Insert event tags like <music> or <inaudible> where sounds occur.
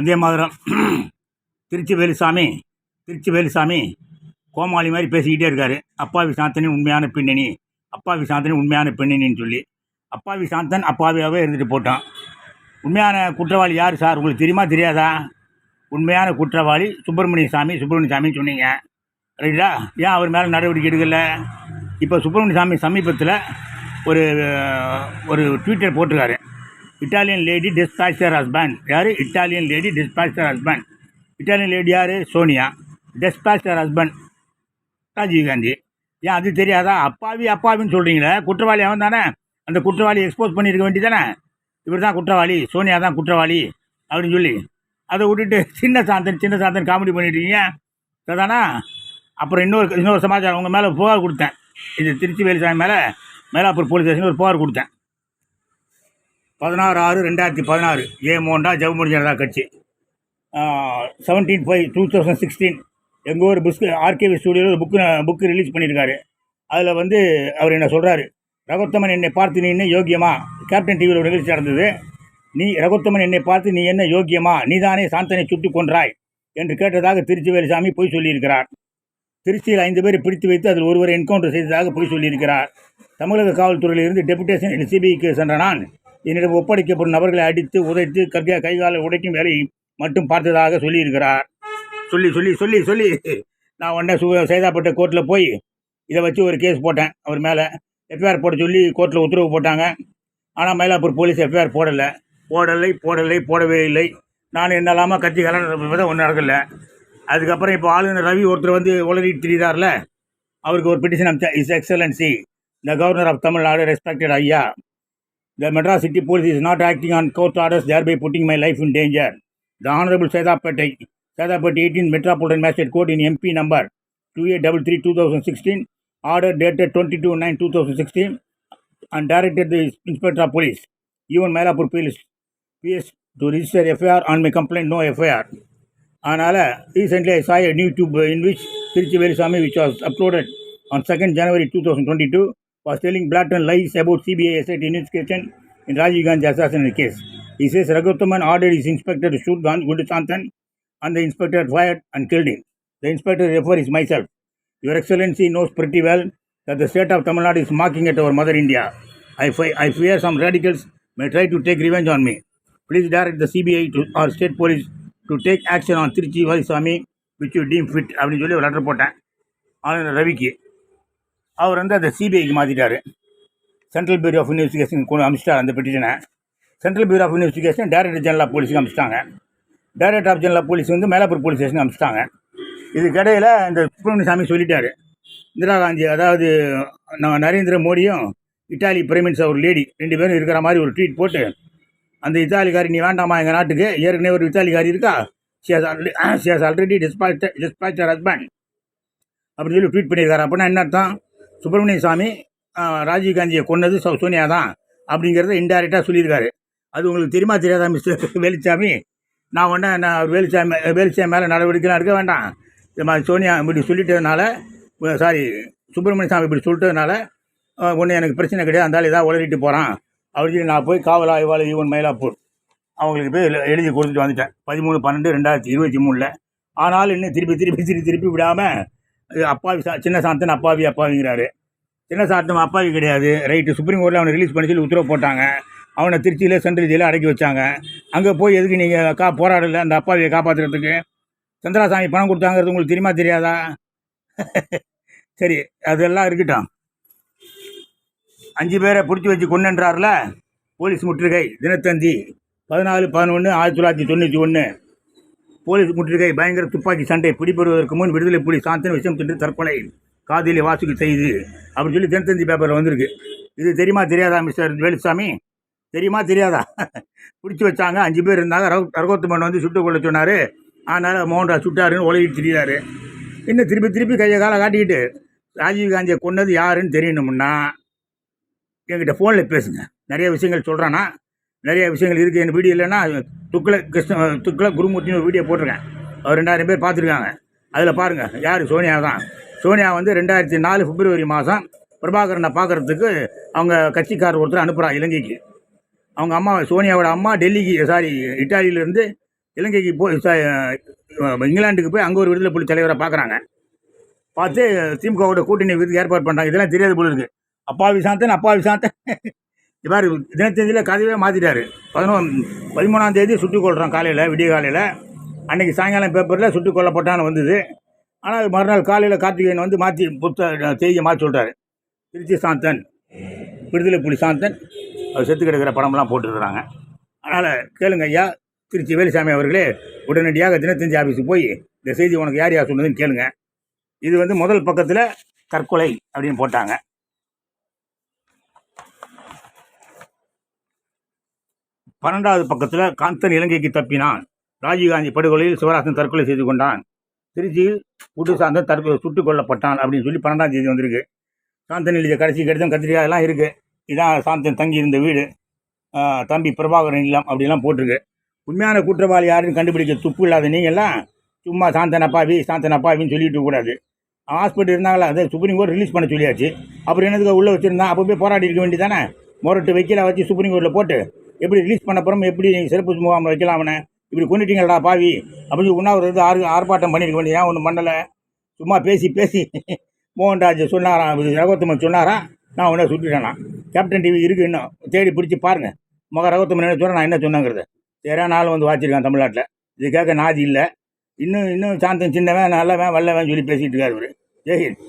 வந்தே மாதிரம். திருச்சி வேலுசாமி திருச்சி வேலுசாமி கோமாளி மாதிரி பேசிக்கிட்டே இருக்காரு. அப்பாவி சாந்தனின் உண்மையான பின்னணி அப்பாவி சாந்தனின் உண்மையான பின்னணின்னு சொல்லி. அப்பாவி சாந்தன் அப்பாவியாகவே இருந்துட்டு போட்டான். உண்மையான குற்றவாளி யார் சார்? உங்களுக்கு தெரியுமா? தெரியாதா? உண்மையான குற்றவாளி சுப்பிரமணிய சாமி சுப்பிரமணிய சாமின்னு சொன்னீங்க. ரைட்டா? ஏன் அவர் மேலே நடவடிக்கை எடுக்கல? இப்போ சுப்பிரமணிய சாமி சமீபத்தில் ஒரு ஒரு ட்விட்டர் போட்டிருக்காரு. இட்டாலியன் லேடி டிஸ்பாச்சர் ஹஸ்பண்ட் யார்? Italian lady dispatcher husband Italian lady யார்? Sonia. Dispatcher husband Rajiv Gandhi. ஏன் அது தெரியாதா? அப்பாவி அப்பாவின்னு சொல்கிறீங்களே குற்றவாளி அவன் தானே. அந்த குற்றவாளி எக்ஸ்போஸ் பண்ணியிருக்க வேண்டியதானே இவர் தான் குற்றவாளி. சோனியா தான் குற்றவாளி. அப்படின்னு சொல்லி அதை விட்டுட்டு சின்ன சாந்தன் சின்ன சாந்தன் காமெடி பண்ணிட்டுருக்கீங்க சரிதானா அப்புறம் இன்னொரு இன்னொரு சமாச்சாரம். உங்கள் மேலே புகார் கொடுத்தேன். இது திருச்சி வேலுசாமி மேலே மேலாப்பூர் போலீஸ் ஸ்டேஷன் ஒரு புகார் கொடுத்தேன். பதினாறு ஆறு ரெண்டாயிரத்தி பதினாறு. ஏ மோண்டா ஜெகமுடி ஜனதா கட்சி. Seventeen five two thousand sixteen எங்கள் ஊர் புஸ்க்கு ஆர்கேவி ஸ்டூடியோவில் புக்கு புக்கு ரிலீஸ் பண்ணியிருக்காரு அதில் வந்து அவர் என்ன சொல்கிறாரு ரகுத்தமன் என்னை பார்த்து நீ என்ன யோக்கியமா? கேப்டன் டிவியில் ஒரு நிகழ்ச்சி நடந்தது. நீ ரகுத்தமன் என்னை பார்த்து நீ என்ன யோக்கியமா? நீதானே சாந்தனை சுட்டு கொன்றாய் என்று கேட்டதாக திருச்சி வேலுசாமி பொய் சொல்லியிருக்கிறார். திருச்சியில் ஐந்து பேரை பிடித்து வைத்து அதில் ஒருவரை என்கவுண்டர் செய்ததாக பொய் சொல்லியிருக்கிறார். தமிழக காவல்துறையிலிருந்து டெபுடேஷன் சிபிஐக்கு சென்ற நான் என்னிடம் ஒப்படைக்கப்படும் நபர்களை அடித்து உதைத்து கற்க கைகாலை உடைக்கும் வேலையை மட்டும் பார்த்ததாக சொல்லியிருக்கிறார். சொல்லி சொல்லி சொல்லி சொல்லி. நான் உடனே சு சைதாப்பேட்டை கோர்ட்டில் போய் இதை வச்சு ஒரு கேஸ் போட்டேன் அவர் மேலே. எஃப்ஐஆர் போட சொல்லி கோர்ட்டில் உத்தரவு போட்டாங்க. ஆனால் மயிலாப்பூர் போலீஸ் எஃப்ஐஆர் போடலை. போடலை போடலை போடவே இல்லை. நான் என்னெல்லாமல் கட்சி கலந்து ஒன்றும் நடக்கல. அதுக்கப்புறம் இப்போ ஆளுநர் ரவி ஒருத்தர் வந்து உளறிட்டு திரியிறார்ல. அவருக்கு ஒரு petition அமிச்சா his excellency the governor of Tamil Nadu respected ஐயா. The Madras City Police is not acting on court orders, thereby putting my life in danger. The Honorable Sedapati, Sedapati 18 Metropolitan Magistrate Court in MP number 2833-2016, order dated 22-9-2016, and directed the Inspector of Police, even Malapur Police, PS to register FIR on my complaint, no FIR. Anala, recently I saw a new tube in which Tiruchi Veliswamy, which was uploaded on 2nd January 2022, for telling blatant lies about CBI SIT investigation in Rajiv Gandhi assassination case. He says Raghuthaman ordered his inspector to shoot Gandhi Gundachantan and the inspector fired and killed him. The inspector refers myself. Your Excellency knows pretty well that the state of Tamil Nadu is mocking at our mother India. I, fe- I fear some radicals may try to take revenge on me. Please direct the CBI to, or state police to take action on Trichy valiswami which you deem fit அப்படின்னு சொல்லி ஒரு letter போட்டேன் ஆளுநர் ரவிக்கு அவர் வந்து அதை சிபிஐக்கு மாற்றிட்டார் சென்ட்ரல் பியூரோ ஆஃப் இன்வெஸ்டிகேஷன் கொண்டு அமிச்சிட்டார் அந்த பெட்டிஷனை central bureau of investigation director general of போலீஸுக்கு அமிச்சிட்டாங்க. டைரக்டர் ஆஃப் ஜெனரல் போலீஸ் வந்து மேலாப்பூர் போலீஸ் ஸ்டேஷனுக்கு அமிச்சிட்டாங்க. இதுக்கிடையில் இந்த சுப்பிரமணியசாமி சாமி இந்திரா காந்தி அதாவது நம்ம நரேந்திர மோடியும் இட்டாலி பிரைம் மினிஸ்டர் ஒரு லேடி ரெண்டு பேரும் இருக்கிற மாதிரி ஒரு ட்வீட் போட்டு அந்த இத்தாலிக்காரி நீ வேண்டாமா எங்கள் நாட்டுக்கு? ஏற்கனவே ஒரு இத்தாலிக்காரி இருக்கா? CS already CS already dispatch dispatcher husband அப்படின்னு சொல்லி ட்வீட் பண்ணியிருக்காரு. அப்படின்னா என்ன அர்த்தம்? சுப்பிரமணிய சாமி ராஜீவ் காந்தியை கொன்னது சோ- சோனியா தான் அப்படிங்கிறத இன்டைரக்டாக சொல்லியிருக்காரு. அது உங்களுக்கு தெரியுமா தெரியாதா மிஸ்டர் வேலுச்சாமி? நான் உடனே நான் அவர் வேலுச்சாமி வேலுச்சாமி மேலே நடவடிக்கைலாம் எடுக்க வேண்டாம். இந்த மாதிரி சோனியா இப்படி சொல்லிட்டதுனால சாரி சுப்பிரமணிய சாமி இப்படி சொல்லிட்டதுனால ஒன்று எனக்கு பிரச்சனை கிடையாது. அந்த ஏதாவது உளறிட்டு போகிறான் அப்படின்னு சொல்லி நான் போய் காவல் ஆய்வாளர் ஈவன் மயிலாப்பூர் அவங்களுக்கு போய் எழுதி கொடுத்துட்டு வந்துட்டேன். பதிமூணு பன்னெண்டு ரெண்டாயிரத்தி இருபத்தி மூணில். ஆனாலும் இன்னும் திருப்பி திருப்பி திருப்பி திருப்பி விடாமல் அப்பாவி சா சின்ன சாந்தன் அப்பாவி அப்பாவிங்கிறாரு. சின்ன சாந்தன் அப்பாவி கிடையாது. ரைட்டு சுப்ரீம் கோர்ட்டில் அவனை ரிலீஸ் பண்ணி சொல்லி உத்தரவு போட்டாங்க. அவனை திருச்சியில் சென்ட்ரல் ஜெயிலில் அடக்கி வச்சாங்க. அங்கே போய் எதுக்கு நீங்கள் கா போராடல அந்த அப்பாவியை காப்பாற்றுறதுக்கு சந்திராசாமி பணம் கொடுத்தாங்கிறது உங்களுக்கு தெரியுமா தெரியாதா? <laughs> சரி அதெல்லாம் இருக்கட்டும். அஞ்சு பேரை பிடிச்சி வச்சு கொண்டுன்றார்ல போலீஸ் முற்றுகை தினத்தந்தி பதினாலு பதினொன்று ஆயிரத்தி தொள்ளாயிரத்தி தொண்ணூற்றி ஒன்று போலீஸ் முற்றுகை பயங்கர துப்பாக்கி சண்டை பிடிபடுவதற்கு முன் விடுதலை புலி சாந்தன் விஷம் தின்று தற்கொலை காதிலே வாசுக்கு செய்து அப்படின்னு சொல்லி தினத்தந்தி பேப்பரில் வந்திருக்கு. இது தெரியுமா தெரியாதா மிஸ்டர் வேலுசாமி? தெரியுமா தெரியாதா? பிடிச்சி வச்சாங்க அஞ்சு பேர் இருந்தாங்க. ரகு ரகோத்தமன் வந்து சுட்டு கொள்ள சொன்னார். அதனால் மோகன்ராஜ் சுட்டாருன்னு உலகிட்டு திரியாரு இன்னும் திருப்பி திருப்பி கையை காலை காட்டிக்கிட்டு ராஜீவ் காந்தியை கொன்னது யாருன்னு தெரியணும்னா என்கிட்ட ஃபோனில் பேசுங்க. நிறைய விஷயங்கள் சொல்கிறேன்னா நிறைய விஷயங்கள் இருக்குது என் வீடியோ இல்லைன்னா துக்ள கிருஷ்ண துக்ளக் குருமூர்த்தின்னு ஒரு வீடியோ போட்டிருக்கேன். அவர் ரெண்டாயிரம் பேர் பார்த்துருக்காங்க. அதில் பாருங்கள் யார்? சோனியா தான். சோனியா வந்து ரெண்டாயிரத்தி நாலு பிப்ரவரி மாதம் பிரபாகரனை பார்க்குறதுக்கு அவங்க கட்சிக்காரர் ஒருத்தர் அனுப்புகிறான் இலங்கைக்கு. அவங்க அம்மா சோனியாவோட அம்மா டெல்லிக்கு சாரி இட்டாலியிலேருந்து இலங்கைக்கு போய் ச- இங்கிலாந்துக்கு போய் அங்கே ஒரு விடுதலை புலி தலைவரை பார்க்குறாங்க பார்த்து திமுகவோட கூட்டணி விருதுக்கு ஏற்பாடு பண்ணுறாங்க இதெல்லாம் தெரியாது போல இருக்குது அப்பாவி விசாந்தன் அப்பாவி சாந்தன் இவ்வாறு தினத்தந்தியில் கதையே மாற்றிட்டாரு பதினொன்று பதிமூணாம் தேதி சுட்டுக் கொள்கிறோம் காலையில் விடிய காலையில். அன்னைக்கு சாயங்காலம் பேப்பரில் சுட்டுக் கொல்லப்பட்டான்னு வந்தது. ஆனால் மறுநாள் காலையில் கார்த்திகேயன் வந்து மாற்றி புத்த செய்தியை மாற்றி சொல்லிட்டாரு திருச்சி சாந்தன் விடுதலை புலி சாந்தன் அவர் செத்து கிடக்கிற படம்லாம் போட்டுருக்குறாங்க. அதனால் கேளுங்க ஐயா திருச்சி வேலுசாமி அவர்களே உடனடியாக தினத்தந்தி ஆஃபீஸுக்கு போய் இந்த செய்தி உனக்கு யார் யார் சொன்னதுன்னு கேளுங்க. இது வந்து முதல் பக்கத்தில் தற்கொலை அப்படின்னு போட்டாங்க. பன்னெண்டாவது பக்கத்தில் காந்தன் இலங்கைக்கு தப்பினான். ராஜீவ்காந்தி படுகொலையில் சிவராசன் தற்கொலை செய்து கொண்டான். திருச்சியில் கூட்டு சாந்தன் தற்கொலை சுட்டுக் கொல்லப்பட்டான் அப்படின்னு சொல்லி பன்னெண்டாம் தேதி வந்திருக்கு. சாந்தன் எழுதிய கடைசி கடிதம் கத்திரிக்காய் எல்லாம் இருக்குது இதான் சாந்தன் தங்கியிருந்த வீடு. தம்பி பிரபாகரன் இல்லம் அப்படிலாம் போட்டிருக்கு. உண்மையான குற்றவாளி யாருன்னு கண்டுபிடிக்க துப்பு இல்லாத நீங்கள்லாம் சும்மா சாந்தன் அப்பாவி சாந்தன் அப்பாவின்னு சொல்லிட்டு கூடாது. ஹாஸ்பிட்டல் இருந்தாங்களா? அதை சுப்ரீம் கோர்ட் ரிலீஸ் பண்ண சொல்லியாச்சு. அப்புறம் என்னதுக்கு உள்ளே வச்சுருந்தான்? அப்போ போய் போராடி இருக்க வேண்டியதானே முரட்டு வைக்கல வச்சு சுப்ரீம் கோர்ட்டில் போட்டு எப்படி ரிலீஸ் பண்ண போகிறோம் எப்படி நீங்கள் சிறப்பு முகாமில் வைக்கலாம் அவனை? இப்படி கொண்டுட்டீங்களடா பாவி. அப்படின்னு உண்ணாவிரது ஆறு ஆர்ப்பாட்டம் பண்ணியிருக்க வேண்டியது ஒன்றும் பண்ணலை? சும்மா பேசி பேசி <laughs> மோகன்ராஜ் சொன்னாராம் இது ரகோத்தமன் சொன்னாரா? நான் உடனே சுட்டுட்டேனா? கேப்டன் டிவி இருக்குது இன்னும். தேடி பிடிச்சி பாருங்கள் மக ரகோத்தமன் என்ன சொன்னால் நான் என்ன சொன்னேங்கிறது. சரியா நாள் வந்து வாச்சிருக்கான் தமிழ்நாட்டில். இது கேட்க நாதி இல்லை. இன்னும் இன்னும் சாந்தன் சின்னவன் நல்லவன் வல்லவன் சொல்லி பேசிகிட்டு இருக்காரு இவர். ஜெய்ஹிந்த்